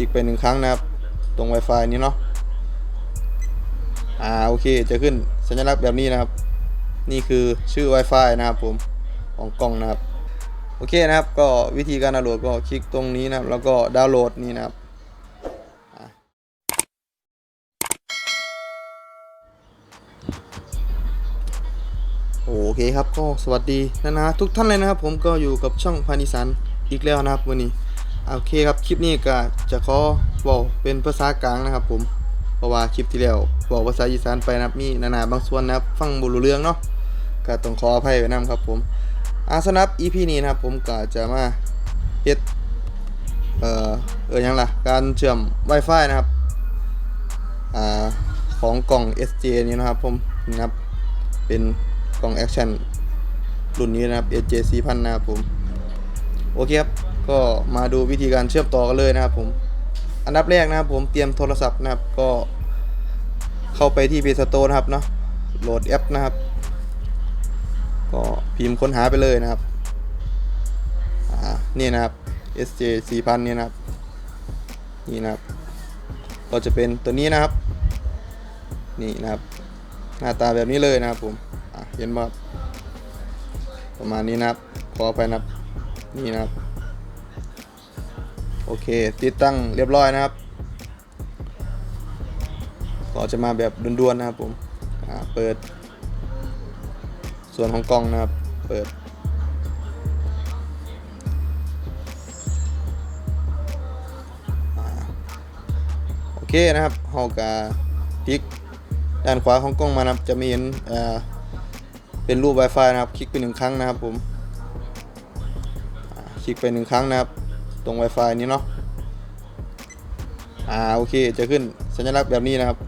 ลิกไปหนึ่งครั้งนะครับ ตรง Wi-Fi นี้เนาะอ่าโอเคจะขึ้นสัญลักษณ์แบบนี้นะครับ นี่คือชื่อ Wi-Fi นะครับผมของกล้องนะครับโอเคนะครับก็วิธีการดาวน์โหลดก็คลิกตรงนี้นะครับ แล้วก็ดาวน์โหลดนี่นะครับโอเคครับก็สวัสดีนะนะทุกท่านเลยนะครับ ผมก็อยู่กับช่องพานิสันอีกแล้วนะครับวันนี้ โอเคครับคลิปนี้ก็จะขอบอกเป็นภาษากลางนะครับ ผมเพราะว่าคลิปที่แล้วบอกภาษาอีสานไปนะครับมีนานาบางส่วนนะครับ ฟังบุรู้เรื่องเนาะก็ต้องขออภัยไว้นํครับ ผมอาสำหรับ EP นี้นะครับ ผมก็จะมาเฮ็ดเอ่อเออยังล่ะการเชื่อม Wi-Fi นะครับอ่าของกล่อง SJ นี้นะครับ ผมนะครับเป็นกล่อง Action รุ่นนี้นะครับ SJ 4000นะครับผมโอเคครับ ก็มาดูวิธีการเชื่อมต่อกันเลยนะครับผมอันดับแรกนะครับผมเตรียมโทรศัพท์นะครับก็เข้าไปที่ Play Store นะครับเนาะโหลดแอปนะครับ ก็พิมพ์ค้นหาไปเลยนะครับอ่านี่นะครับ SJ 4000นี่นะครับนี่นะครับก็จะเป็นตัวนี้นะครับ นี่นะครับ หน้าตาแบบนี้เลยนะครับผมเห็นไหมประมาณนี้นะครับขอไปนะครับนี่นะครับ โอเค ติดตั้งเรียบร้อยนะครับก็จะมาแบบด่วนๆนะครับผมเปิด ส่วนของกล้องนะครับ เปิดอโอเคนะครับเฮากาคลิกด้านขวาของกล้องมานะครับจะมีเห็นเป็นรูป Wi-Fi นะครับ คลิกไปหนึ่งครั้งนะครับผม คลิกไปหนึ่งครั้งนะครับ ตรง Wi-Fi นี้เนาะอ่าโอเคจะขึ้นสัญลักษณ์แบบนี้นะครับ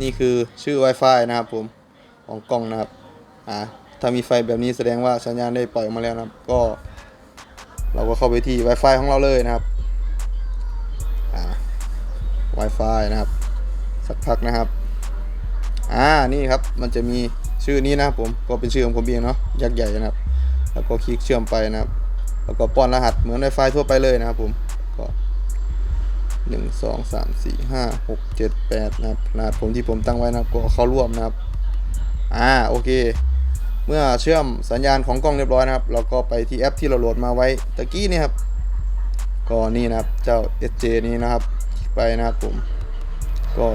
นี่คือชื่อ Wi-Fi นะครับผมของกล้องนะครับอ่าถ้ามีไฟแบบนี้แสดงว่าสัญญาณได้ปล่อยออกมาแล้วนะครับ ก็ เราก็เข้าไปที่ Wi-Fi ของเราเลยนะครับอ่า Wi-Fi นะครับ สักพักนะครับอ่านี่ครับมันจะมีชื่อนี้นะครับผมก็เป็นชื่อของผมเองเนาะยักษ์ใหญ่นะครับ แล้วก็คลิกเชื่อมไปนะครับ แล้วก็ป้อนรหัสเหมือน Wi-Fi ทั่วไปเลยนะครับผม ก็หนึ่งสองสามสี่ห้าหกเจ็ดแปดนะครับรหัสผมที่ผมตั้งไว้นะครับก็เข้าร่วมนะครับ อ่าโอเค เมื่อเชื่อมสัญญาณของกล้องเรียบร้อยนะครับ เราก็ไปที่แอปที่เราโหลดมาไว้ตะกี้นี่ครับ ก็นี่นะครับเจ้า SJ นี้นะครับไปนะครับผม ก็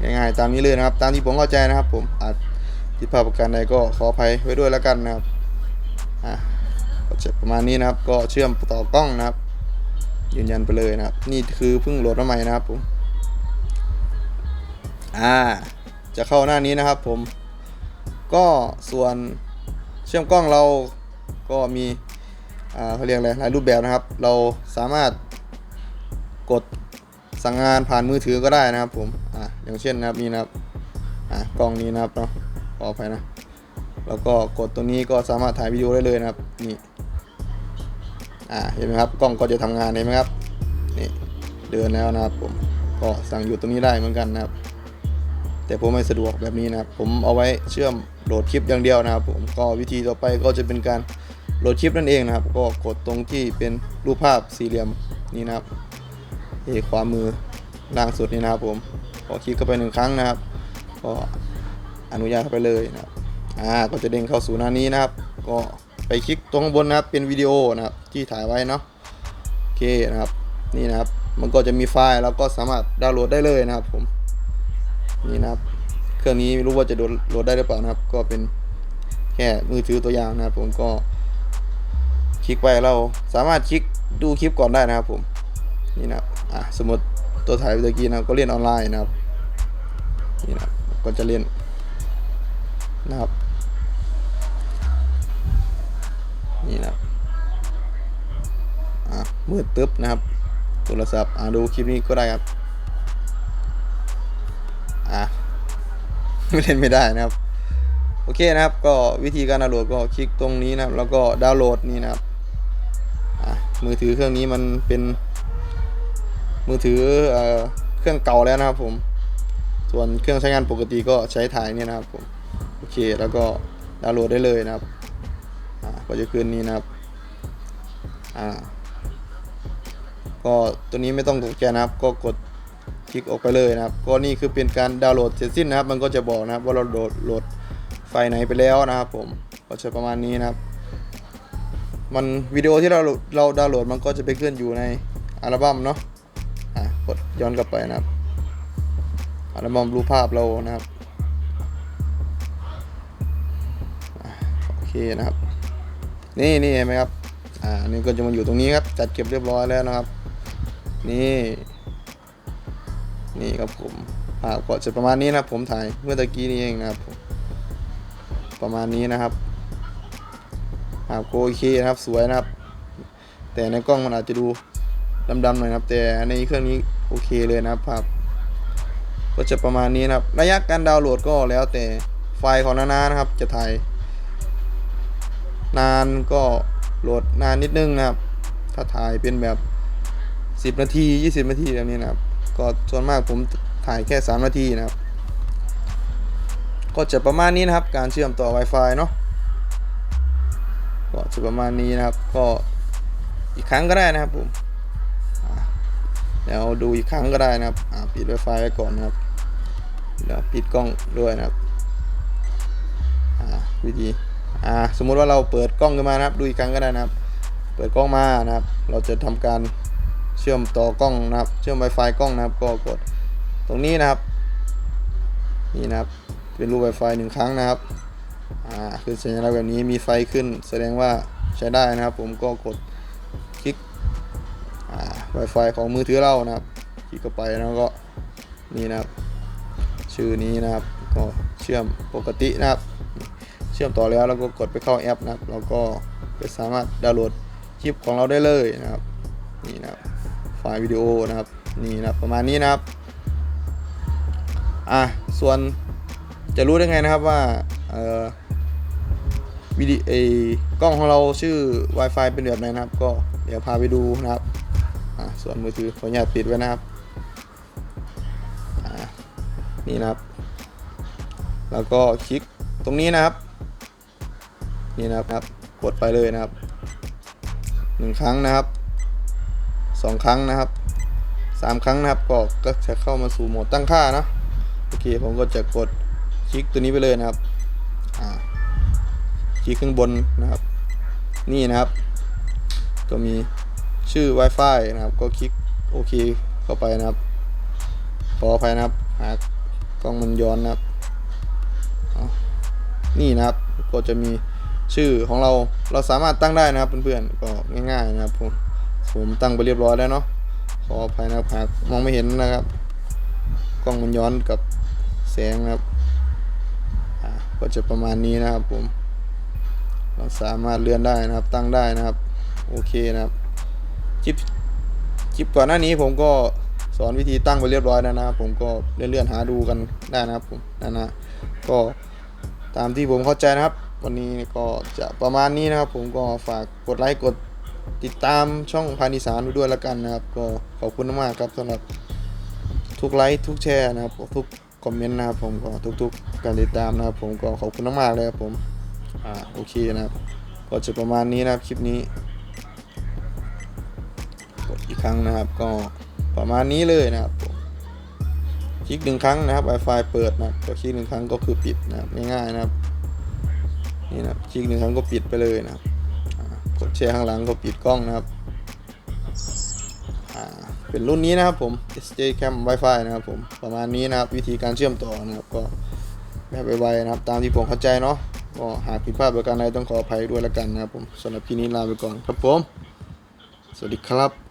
ง่ายๆตามนี้เลยนะครับ ตามที่ผมเข้าใจนะครับ ผมอาจที่ภาพประการใดก็ขออภัยไว้ด้วยแล้วกันนะครับอะ ก็จะประมาณนี้นะครับ ก็เชื่อมต่อกล้องนะครับ ยืนยันไปเลยนะครับ นี่คือเพิ่งโหลดมาใหม่นะครับผมอ่า จะเข้าหน้านี้นะครับผม ก็ส่วนเชื่อมกล้องเราก็มีอ่าเขาเรียกอะไรหลายรูปแบบนะครับ เราสามารถกดสั่งงานผ่านมือถือก็ได้นะครับผม อ่าอย่างเช่นนะครับนี่นะครับ อ่ากล้องนี้นะครับเนาะขออภัยนะ แล้วก็กดตัวนี้ก็สามารถถ่ายวิดีโอได้เลยนะครับ นี่ อ่าเห็นไหมครับกล้องก็จะทำงานเห็นไหมครับนี่เดินแล้วนะครับผมก็สั่งอยู่ตรงนี้ได้เหมือนกันนะครับ แต่ผมไม่สะดวกแบบนี้นะครับ ผมเอาไว้เชื่อมโหลดคลิปอย่างเดียวนะครับ ผมก็วิธีต่อไปก็จะเป็นการโหลดคลิปนั่นเองนะครับ ก็กดตรงที่เป็นรูปภาพสี่เหลี่ยมนี้นะครับที่ขวามือล่างสุดนี่นะครับ ผมก็คลิกเข้าไปหนึ่งครั้งนะครับ ก็อนุญาตเข้าไปเลยนะครับอ่าก็จะเด้งเข้าสู่หน้านี้นะครับ ก็ ไปคลิกตรงข้างบนนะครับเป็นวิดีโอนะครับที่ถ่ายไว้เนาะโอเคนะครับนี่นะครับ มันก็จะมีไฟล์แล้วก็สามารถดาวน์โหลดได้เลยนะครับผมนี่นะครับ เครื่องนี้ไม่รู้ว่าจะโหลดได้หรือเปล่านะครับ ก็เป็นแค่มือถือตัวอย่างนะครับ ผมก็คลิกไปเราสามารถคลิกดูคลิปก่อนได้นะครับผมนี่นะครับอะสมมติตัวถ่ายเมื่อกี้นะก็เรียนออนไลน์นะครับนี่นะก็จะเรียนนะครับ นี่นะครับอะมืดตึ๊บนะครับ โทรศัพท์อะดูคลิปนี้ก็ได้ครับ อะไม่เล่นไม่ได้นะครับ โอเคนะครับ ก็วิธีการดาวน์โหลดก็คลิกตรงนี้นะครับ แล้วก็ดาวน์โหลดนี่นะครับ อะมือถือเครื่องนี้มันเป็น มือถือเอ่อเครื่องเก่าแล้วนะครับ ผม ส่วนเครื่องใช้งานปกติก็ใช้ถ่ายเนี่ยนะครับผม โอเค แล้วก็ดาวน์โหลดได้เลยนะครับ อ่าจะขึ้นนี้นะครับ อ่า ก็ตัวนี้ไม่ต้องตกใจนะครับ ก็กดคลิกออกไปเลยนะครับ ก็นี่คือเป็นการดาวน์โหลดเสร็จสิ้นนะครับ มันก็จะบอกนะครับว่าเราโหลดโหลดไฟล์ไหนไปแล้วนะครับ ผม ก็จะประมาณนี้นะครับ มันวิดีโอที่เราเราดาวน์โหลดมันก็จะไปขึ้นอยู่ในอัลบั้มเนาะ อะ กดย้อนกลับไปนะครับ อัลบั้มรูปภาพเรานะครับ โอเคนะครับ นี่นี่เห็นไหมครับ อ่านี่ก็จะมาอยู่ตรงนี้ครับ จัดเก็บเรียบร้อยแล้วนะครับ นี่ นี่ครับผมภาพก็จะประมาณนี้นะครับ ผมถ่ายเมื่อตะกี้นี้เองนะครับ ประมาณนี้นะครับภาพก็โอเคนะครับ สวยนะครับ แต่ในกล้องมันอาจจะดูดำๆหน่อยนะครับ แต่ในเครื่องนี้โอเคเลยนะครับภาพก็จะประมาณนี้นะครับ ระยะการดาวน์โหลดก็แล้วแต่ไฟล์ของนานานะครับ จะถ่าย นานก็โหลดนานนิดนึงนะครับ ถ้าถ่ายเป็นแบบ 10 นาที 20 นาทีแบบนี้นะครับ ก็ส่วนมากผมถ่ายแค่ 3 นาทีนะครับ ก็จะประมาณนี้นะครับ การเชื่อมต่อ Wi-Fi เนาะก็จะประมาณนี้นะครับ ก็อีกครั้งก็ได้นะครับผมอ่าเดี๋ยวดูอีกครั้งก็ได้นะครับปิด Wi-Fi ไว้ก่อนนะครับเดี๋ยวปิดกล้องด้วยนะครับวิธี อ่าสมมุติว่าเราเปิดกล้องขึ้นมานะครับดูอีกครั้งก็ได้นะครับ เปิดกล้องมานะครับ เราจะทำการเชื่อมต่อกล้องนะครับ เชื่อม Wi-Fi กล้องนะครับ ก็กดตรงนี้นะครับ นี่นะครับ เป็นรูป Wi-Fi หนึ่งครั้งนะครับอ่าขึ้นสัญลักษณ์แบบนี้มีไฟขึ้น แสดงว่าใช้ได้นะครับ ผมก็กดคลิกอ่า Wi-Fi ของมือถือเรานะครับ คลิกเข้าไปแล้วก็นี่นะครับ ชื่อนี้นะครับ ก็เชื่อมปกตินะครับ เชื่อมต่อแล้วเราก็กดไปเข้าแอปนะครับเราก็ไปสามารถดาวน์โหลดคลิปของเราได้เลยนะครับนี่นะครับไฟล์วิดีโอนะครับนี่นะประมาณนี้นะครับอะส่วนจะรู้ได้ไงนะครับว่าเอ่อวิดีเอกล้องของเราชื่อ Wi-Fi เป็นแบบไหนนะครับ ก็เดี๋ยวพาไปดูนะครับอะส่วนมือถือขออนุญาตปิดไว้นะครับอะนี่นะครับ แล้วก็คลิกตรงนี้นะครับ นี่นะครับกดไปเลยนะครับหนึ่งครั้งนะครับสองครั้งนะครับสามครั้งนะครับก็ก็จะเข้ามาสู่โหมดตั้งค่านะโอเคผมก็จะกดคลิกตัวนี้ไปเลยนะครับคลิกข้างบนนะครับ นี่นะครับ ก็มีชื่อ Wi-Fi นะครับ ก็คลิกโอเคเข้าไปนะครับขออภัยนะครับ หากกล้องมันย้อนนะครับนี่นะครับ ก็จะมี ชื่อของเราเราสามารถตั้งได้นะครับเพื่อนๆก็ง่ายๆนะครับผมผมตั้งไปเรียบร้อยแล้วเนาะขออภัยนะครับหากมองไม่เห็นนะครับกล้องมันย้อนกับแสงนะครับก็จะประมาณนี้นะครับผมเราสามารถเลื่อนได้นะครับตั้งได้นะครับโอเคนะครับคลิปคลิปก่อนหน้านี้ผมก็สอนวิธีตั้งไปเรียบร้อยแล้วนะครับผมก็เลื่อนๆหาดูกันได้นะครับผมนั่นนะก็ตามที่ผมเข้าใจนะครับ วันนี้ก็จะประมาณนี้นะครับ ผมก็ฝากกดไลค์กดติดตามช่องพานิสานด้วยแล้วกันนะครับ ก็ขอบคุณมากครับสำหรับทุกไลค์ทุกแชร์นะครับทุกคอมเมนต์นะครับผมก็ทุกๆการติดตามนะครับ ผมก็ขอบคุณมากๆเลยครับผมอ่าโอเคนะครับ ก็จะประมาณนี้นะครับคลิปนี้กดอีกครั้งนะครับ ก็ประมาณนี้เลยนะครับคลิกหนึ่งครั้งนะครับ Wi-Fi เปิดนะก็คลิกหนึ่งครั้งก็คือปิดนะครับง่ายๆนะครับ นี่นะครับคลิกหนึ่งครั้งก็ปิดไปเลยนะกดแชร์ข้างหลังก็ปิดกล้องนะครับเป็นรุ่นนี้นะครับผม SJ Cam Wi-Fi นะครับผมประมาณนี้นะครับวิธีการเชื่อมต่อนะครับก็แบบไวๆนะครับ ตามที่ผมเข้าใจเนาะก็หากผิดพลาดประการใดต้องขออภัยด้วยล้วกันนะครับผมสำหรับที่นี้ลาไปก่อนครับผม สวัสดีครับ